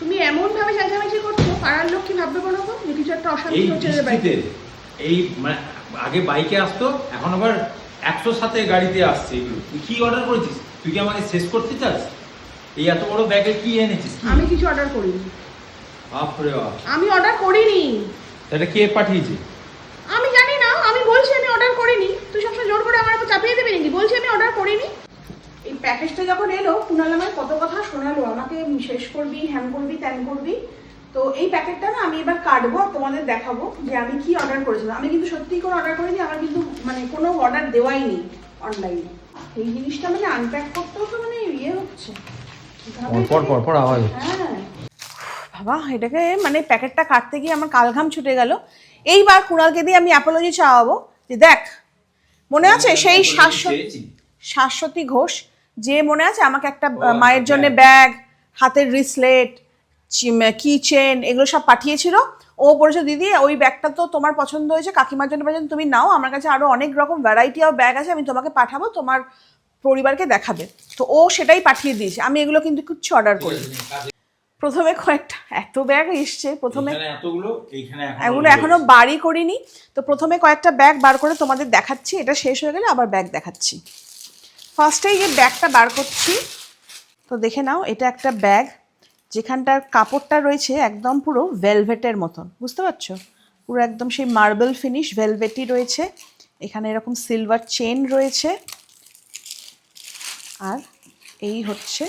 তুমি এমন ভাবে চেঁচামেচি করছ পাড়ার লোক কি ভাববে বলো তো যে কিছু একটা অশান্তি হচ্ছে যে বাড়িতে? এই মানে আগে বাইকে আসতো এখন আবার একশো সাথে গাড়িতে আসছে এগুলো। তুই কি অর্ডার করেছিস? তুই কি আমাকে শেষ করতে চাস? এই এত বড় ব্যাগে কি এনেছিস আমি কিছু অর্ডার করিনি। বাপরে বাপ। আমি অর্ডার করিনি। এটা কে পাঠিয়েছে আমি জানি না আমি বলছি আমি অর্ডার করিনি তুই সবসময় জোর করে আমার উপর চাপিয়ে দেবে নাকি বলছি আমি অর্ডার করিনি এই প্যাকেজটা যখন এলো কুনাল আমার কত কথা শোনালো আমাকে শেষ করবি হ্যান করবি ত্যান করবি। তো এই প্যাকেটটা না আমি এবার কাটবো আর তোমাদের দেখাবো যে আমি কি অর্ডার করেছিলাম। আমি কিন্তু সত্যিই কোনো অর্ডার করিনি আমার কিন্তু মানে কোনো অর্ডার দেওয়াই নেই অনলাইনে এই জিনিসটা মানে আনপ্যাক করতেও তো মানে ইয়ে হচ্ছে। হ্যাঁ। বাবা এটাকে মানে প্যাকেটটা কাটতে গিয়ে আমার কালঘাম ছুটে গেল। এইবার কুণালকে দিয়ে আমি অ্যাপোলজি চাওয়াবো যে দেখ মনে আছে সেই শাশ্বত শাশ্বতী ঘোষ যে মনে আছে আমাকে একটা মায়ের জন্য ব্যাগ হাতের রিসলেট কি চেন এগুলো সব পাঠিয়েছিল। ও বলেছে দিদি ওই ব্যাগটা তো তোমার পছন্দ হয়েছে কাকিমার জন্য পছন্দ তুমি নাও আমার কাছে আরও অনেক রকম ভ্যারাইটি অফ ব্যাগ আছে আমি তোমাকে পাঠাবো তোমার পরিবারকে দেখাবে। তো ও সেটাই পাঠিয়ে দিয়েছে। আমি এগুলো কিন্তু কিচ্ছু অর্ডার করি প্রথমে কয়েকটা এত ব্যাগ এসছে প্রথমে এগুলো। এখনও বাড়ি করিনি। তো প্রথমে কয়েকটা ব্যাগ বার করে তোমাদের দেখাচ্ছি এটা শেষ হয়ে গেলে আবার ব্যাগ দেখাচ্ছি। ফার্স্টেই যে ব্যাগটা বার করছি, তো দেখে নাও, এটা একটা ব্যাগ, যেখানটার কাপড়টা রয়েছে একদম পুরো ভেলভেটের মতন, বুঝতে পারছ? পুরো একদম সেই মার্বেল ফিনিশ ভেলভেটই রয়েছে। এখানে এরকম সিলভার চেন রয়েছে। আর এই হচ্ছে,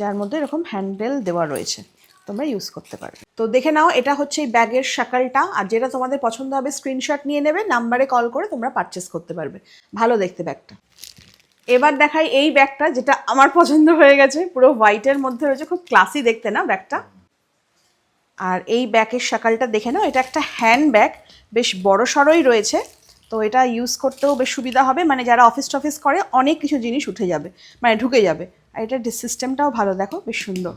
যার মধ্যে এরকম হ্যান্ডেল দেওয়া রয়েছে, তোমরা ইউজ করতে পারবে। তো দেখে নাও, এটা হচ্ছে এই ব্যাগের শাকালটা, আর যেটা তোমাদের পছন্দ হবে স্ক্রিনশট নিয়ে নেবে নাম্বারে কল করে তোমরা পারচেস করতে পারবে। ভালো দেখতে ব্যাগটা। এবার দেখাই এই ব্যাগটা, যেটা আমার পছন্দ হয়ে গেছে। পুরো হোয়াইটের মধ্যে রয়েছে, খুব ক্লাসি দেখতে না ব্যাগটা? আর এই ব্যাগের শাকালটা দেখে নাও, এটা একটা হ্যান্ড ব্যাগ বেশ বড় সড়ই রয়েছে। তো এটা ইউজ করতেও বেশ সুবিধা হবে মানে যারা অফিস টফিস করে, অনেক কিছু জিনিস উঠে যাবে মানে ঢুকে যাবে। আর এটার সিস্টেমটাও ভালো, দেখো, বেশ সুন্দর।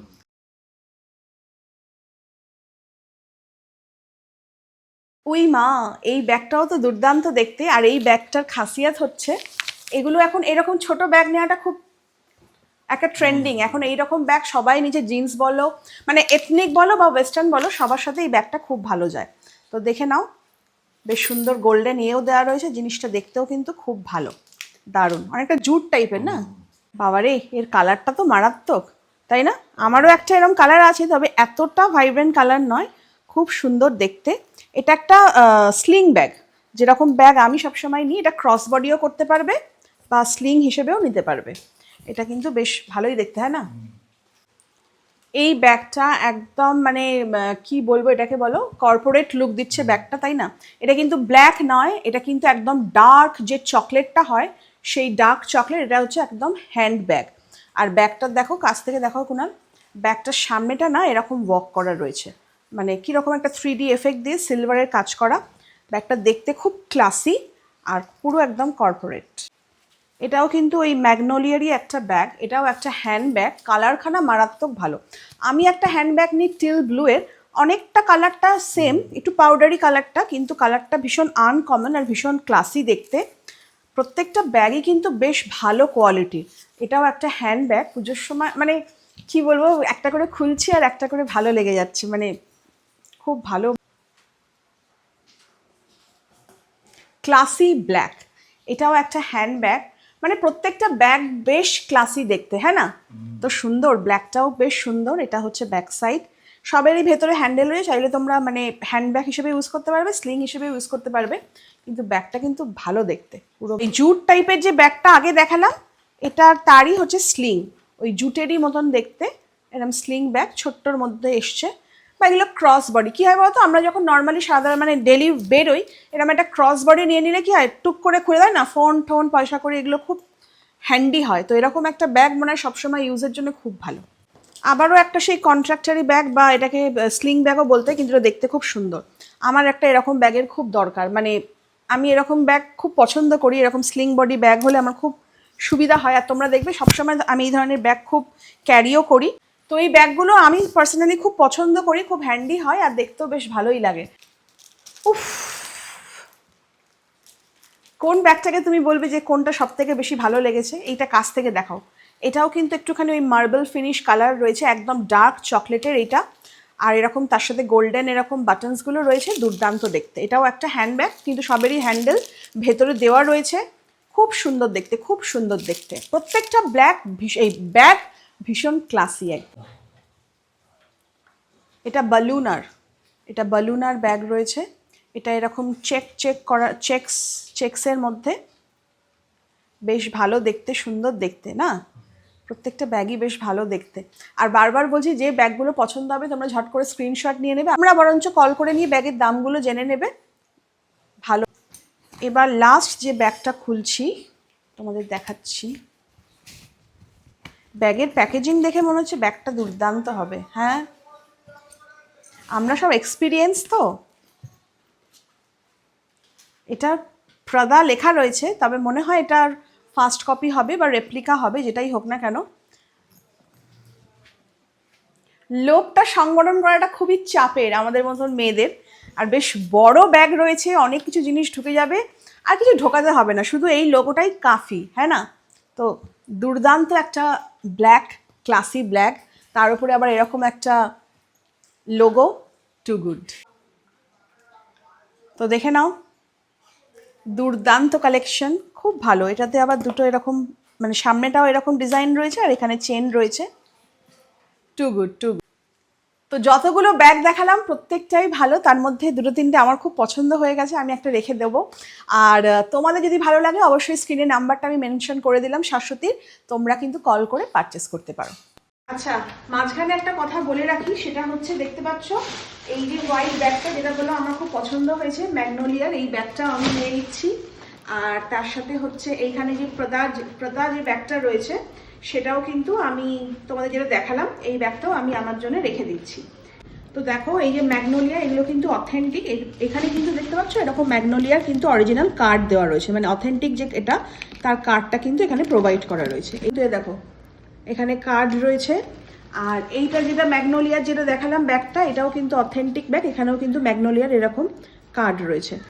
উই মা, এই ব্যাগটাও তো দুর্দান্ত দেখতে, আর এই ব্যাগটার খাসিয়াত হচ্ছে এগুলো এখন এরকম ছোট ব্যাগ নেওয়াটা খুব একটা ট্রেন্ডিং এখন এইরকম ব্যাগ সবাই নিজে জিন্স বলো মানে এথনিক বলো বা ওয়েস্টার্ন বলো সবার সাথে এই ব্যাগটা খুব ভালো যায়। তো দেখে নাও বেশ সুন্দর গোল্ডেন ইয়েও দেওয়া রয়েছে জিনিসটা দেখতেও কিন্তু খুব ভালো। দারুণ। অনেকটা জুট টাইপের না? বাবারে এর কালারটা তো মারাত্মক তাই না? আমারও একটা এরকম কালার আছে তবে এতটা ভাইব্রেন্ট কালার নয় খুব সুন্দর দেখতে। এটা একটা স্লিং ব্যাগ যেরকম ব্যাগ আমি সবসময় নিই এটা ক্রস বডিও করতে পারবে। বা স্লিং হিসেবেও নিতে পারবে। এটা কিন্তু বেশ ভালোই দেখতে, হয় না? এই ব্যাগটা একদম মানে কি বলব এটাকে বলো? কর্পোরেট লুক দিচ্ছে ব্যাগটা, তাই না? এটা কিন্তু ব্ল্যাক নয়, এটা কিন্তু একদম ডার্ক যে চকলেটটা হয়, সেই ডার্ক চকলেট এটা হচ্ছে একদম হ্যান্ড ব্যাগ আর ব্যাগটা দেখো, কাছ থেকে দেখো কুনাল, ব্যাগটার সামনেটা না এরকম ওয়াক করা রয়েছে। মানে কীরকম একটা থ্রি ডি এফেক্ট দিয়ে সিলভারের কাজ করা। ব্যাগটা দেখতে খুব ক্লাসি আর পুরো একদম কর্পোরেট এটাও কিন্তু ওই ম্যাগনোলিয়ারই একটা ব্যাগ, এটাও একটা হ্যান্ড ব্যাগ কালারখানা মারাত্মক ভালো। আমি একটা হ্যান্ড ব্যাগ নিই টিল ব্লুয়ের অনেকটা কালারটা সেম, একটু পাউডারি কালারটা, কিন্তু কালারটা ভীষণ আনকমন আর ভীষণ ক্লাসি দেখতে। প্রত্যেকটা ব্যাগই কিন্তু বেশ ভালো কোয়ালিটির। এটাও একটা হ্যান্ড ব্যাগ পুজোর সময় মানে কি বলব, একটা করে খুলছি আর একটা করে ভালো লেগে যাচ্ছে মানে খুব ভালো। ক্লাসি ব্ল্যাক, এটাও একটা হ্যান্ড ব্যাগ মানে প্রত্যেকটা ব্যাগ বেশ ক্লাসি দেখতে হ্যাঁ না? তো সুন্দর ব্ল্যাকটাও বেশ সুন্দর এটা হচ্ছে ব্যাক সাইড সবেরই ভেতরে হ্যান্ডেল রয়েছে চাইলে তোমরা মানে হ্যান্ড ব্যাগ হিসেবে ইউজ করতে পারবে স্লিং হিসেবে ইউজ করতে পারবে কিন্তু ব্যাগটা কিন্তু ভালো দেখতে পুরো এই জুট টাইপের যে ব্যাগটা আগে দেখালাম এটা তারই হচ্ছে স্লিং ওই জুটেরই মতন দেখতে এরকম স্লিং ব্যাগ ছোট্টর মধ্যে এসছে। বা এগুলো ক্রস বডি কী হয় বলতো? আমরা যখন নর্মালি সাধারণ মানে ডেলি বেরোই, এরকম একটা ক্রস বডি নিয়ে নিলে কি হয়? টুক করে খুলে দেয় না? ফোন টোন পয়সা করে এগুলো খুব হ্যান্ডি হয়। তো এরকম একটা ব্যাগ মনে হয় সবসময় ইউজের জন্য খুব ভালো। আবারও একটা সেই কন্ট্রাক্টারি ব্যাগ বা এটাকে স্লিং ব্যাগও বলতে কিন্তু এটা দেখতে খুব সুন্দর। আমার একটা এরকম ব্যাগের খুব দরকার। মানে আমি এরকম ব্যাগ খুব পছন্দ করি, এরকম স্লিং বডি ব্যাগ হলে আমার খুব সুবিধা হয়। আর তোমরা দেখবে সবসময় আমি এই ধরনের ব্যাগ খুব ক্যারিও করি। তো এই ব্যাগগুলো আমি পার্সোনালি খুব পছন্দ করি, খুব হ্যান্ডি হয় আর দেখতেও বেশ ভালোই লাগে। উফ! কোন ব্যাগটাকে তুমি বলবে যে কোনটা সব থেকে বেশি ভালো লেগেছে? এইটা কাছ থেকে দেখাও। এটাও কিন্তু একটুখানি ওই মার্বেল ফিনিশ কালার রয়েছে, একদম ডার্ক চকলেটের এটা। আর এরকম তার সাথে গোল্ডেন এরকম বাটনসগুলো রয়েছে, দুর্দান্ত দেখতে। এটাও একটা হ্যান্ডব্যাগ কিন্তু সবেরই হ্যান্ডেল ভেতরে দেওয়া রয়েছে। খুব সুন্দর দেখতে, খুব সুন্দর দেখতে। প্রত্যেকটা ব্ল্যাক এই ব্যাগ ভীষণ ক্লাসি একদম। এটা বালুনার এটা বালুনার ব্যাগ রয়েছে। এটা এরকম চেক চেক করা চেকস চেকসের মধ্যে। বেশ ভালো দেখতে, সুন্দর দেখতে, না? প্রত্যেকটা ব্যাগই বেশ ভালো দেখতে। আর বারবার বলছি, যে ব্যাগগুলো পছন্দ হবে, তোমরা ঝট করে স্ক্রিনশট নিয়ে নেবে। আমরা বরঞ্চ কল করে নিয়ে ব্যাগের দামগুলো জেনে নেবে। ভালো। এবার লাস্ট যে ব্যাগটা খুলছি, তোমাদের দেখাচ্ছি। ব্যাগের প্যাকেজিং দেখে মনে হচ্ছে ব্যাগটা দুর্দান্ত হবে হ্যাঁ? আমরা সব এক্সপিরিয়েন্স তো। এটা প্রদা লেখা রয়েছে, তবে মনে হয় এটার ফার্স্ট কপি হবে বা রেপ্লিকা হবে, যেটাই হোক না কেন। লোকটা সংগঠন করাটা খুবই চাপের আমাদের মতন মেয়েদের। আর বেশ বড় ব্যাগ রয়েছে, অনেক কিছু জিনিস ঢুকে যাবে, আর কিছু ঢোকাতে হবে না, শুধু এই লোগোটাই কাফি হ্যাঁ না? তো দুর্দান্ত একটা ব্ল্যাক ক্লাসি ব্ল্যাক তার উপরে আবার এরকম একটা লোগো টু গুড তো দেখে নাও, দুর্দান্ত কালেকশন খুব ভালো। এটাতে আবার দুটো এরকম মানে সামনেটাও এরকম ডিজাইন রয়েছে আর এখানে চেন রয়েছে। টু গুড টু তো যতগুলো ব্যাগ দেখালাম, প্রত্যেকটাই ভালো। তার মধ্যে দুটো তিনটে আমার খুব পছন্দ হয়ে গেছে, আমি একটা রেখে দেবো। আর তোমাদের যদি ভালো লাগে, অবশ্যই স্ক্রিনে নাম্বারটা আমি মেনশন করে দিলাম শাশ্বতীর। তোমরা কিন্তু কল করে পারচেস করতে পারো। আচ্ছা মাঝখানে একটা কথা বলে রাখি, সেটা হচ্ছে দেখতে পাচ্ছ, এই যে হোয়াইট ব্যাগটা যেটা বলল আমার খুব পছন্দ হয়েছে ম্যাগনোলিয়ার এই ব্যাগটা আমি নিয়ে নিচ্ছি। আর তার সাথে হচ্ছে এইখানে যে প্রদা প্রদা যে ব্যাগটা রয়েছে, সেটাও কিন্তু আমি তোমাদের যেটা দেখালাম, এই ব্যাগটাও আমি আমার জন্য রেখে দিচ্ছি। তো দেখো, এই যে ম্যাগনোলিয়া, এগুলো কিন্তু অথেন্টিক এখানে কিন্তু দেখতে পাচ্ছ, এরকম ম্যাগনোলিয়ার কিন্তু অরিজিনাল কার্ড দেওয়া রয়েছে। মানে অথেন্টিক যে এটা, তার কার্ডটা কিন্তু এখানে প্রোভাইড করা রয়েছে। এই তো দেখো, এখানে কার্ড রয়েছে। আর এইটা যেটা ম্যাগনোলিয়ার যেটা দেখালাম ব্যাগটা, এটাও কিন্তু অথেন্টিক ব্যাগ এখানেও কিন্তু ম্যাগনোলিয়ার এরকম কার্ড রয়েছে।